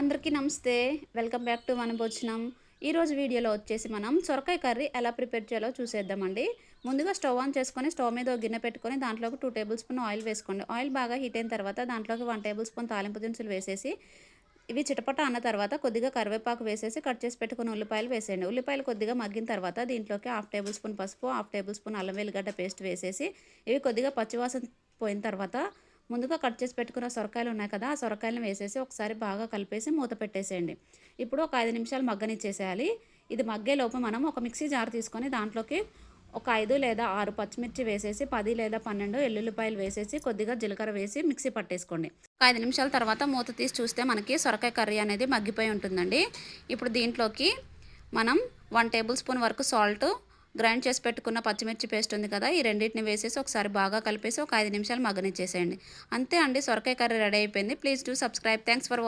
అందరికీ నమస్తే. Welcome back to మన భోజనం ఈరోజు వీడియోలో వచ్చేసి మనం సొరకాయ కర్రీ ఎలా ప్రిపేర్ చేయాలో చూసేద్దామండి. ముందుగా స్టవ్ ఆన్ చేసుకొని స్టవ్ మీద ఒక గిన్నె పెట్టుకొని దాంట్లోకి టూ టేబుల్ స్పూన్ ఆయిల్ వేసుకోండి. ఆయిల్ బాగా హీట్ అయిన తర్వాత దాంట్లోకి వన్ టేబుల్ స్పూన్ తాలింపు దినుసులు వేసేసి ఇవి చిటపట అన్న తర్వాత కొద్దిగా కరివేపాకు వేసేసి కట్ చేసి పెట్టుకుని ఉల్లిపాయలు వేసేయండి. ఉల్లిపాయలు కొద్దిగా మగ్గిన తర్వాత దీంట్లోకి హాఫ్ టేబుల్ స్పూన్ పసుపు హాఫ్ టేబుల్ స్పూన్ అల్లం వెల్లిగడ్డ పేస్ట్ వేసేసి ఇవి కొద్దిగా పచ్చివాసన పోయిన తర్వాత ముందుగా కట్ చేసి పెట్టుకున్న సొరకాయలు ఉన్నాయి కదా ఆ సొరకాయలను వేసేసి ఒకసారి బాగా కలిపేసి మూత పెట్టేసేయండి. ఇప్పుడు ఒక ఐదు నిమిషాలు మగ్గనిచ్చేసేయాలి. ఇది మగ్గే లోపు మనం ఒక మిక్సీ జార్ తీసుకొని దాంట్లోకి ఒక ఐదు లేదా ఆరు పచ్చిమిర్చి వేసేసి పది లేదా పన్నెండు ఎల్లుల్లిపాయలు వేసేసి కొద్దిగా జీలకర్ర వేసి మిక్సీ పట్టేసుకోండి. ఒక ఐదు నిమిషాల తర్వాత మూత తీసి చూస్తే మనకి సొరకాయ కర్రీ అనేది మగ్గిపోయి ఉంటుందండి. ఇప్పుడు దీంట్లోకి మనం వన్ టేబుల్ స్పూన్ వరకు సాల్ట్ గ్రైండ్ చేసి పెట్టుకున్న పచ్చిమిర్చి పేస్ట్ ఉంది కదా ఈ రెండింటిని వేసేసి ఒకసారి బాగా కలిపేసి ఒక ఐదు నిమిషాలు మగ్గనిచ్చేసేయండి. అంతే అండి సొరకాయ కర్రీ రెడీ అయిపోయింది. Please do subscribe. Thanks for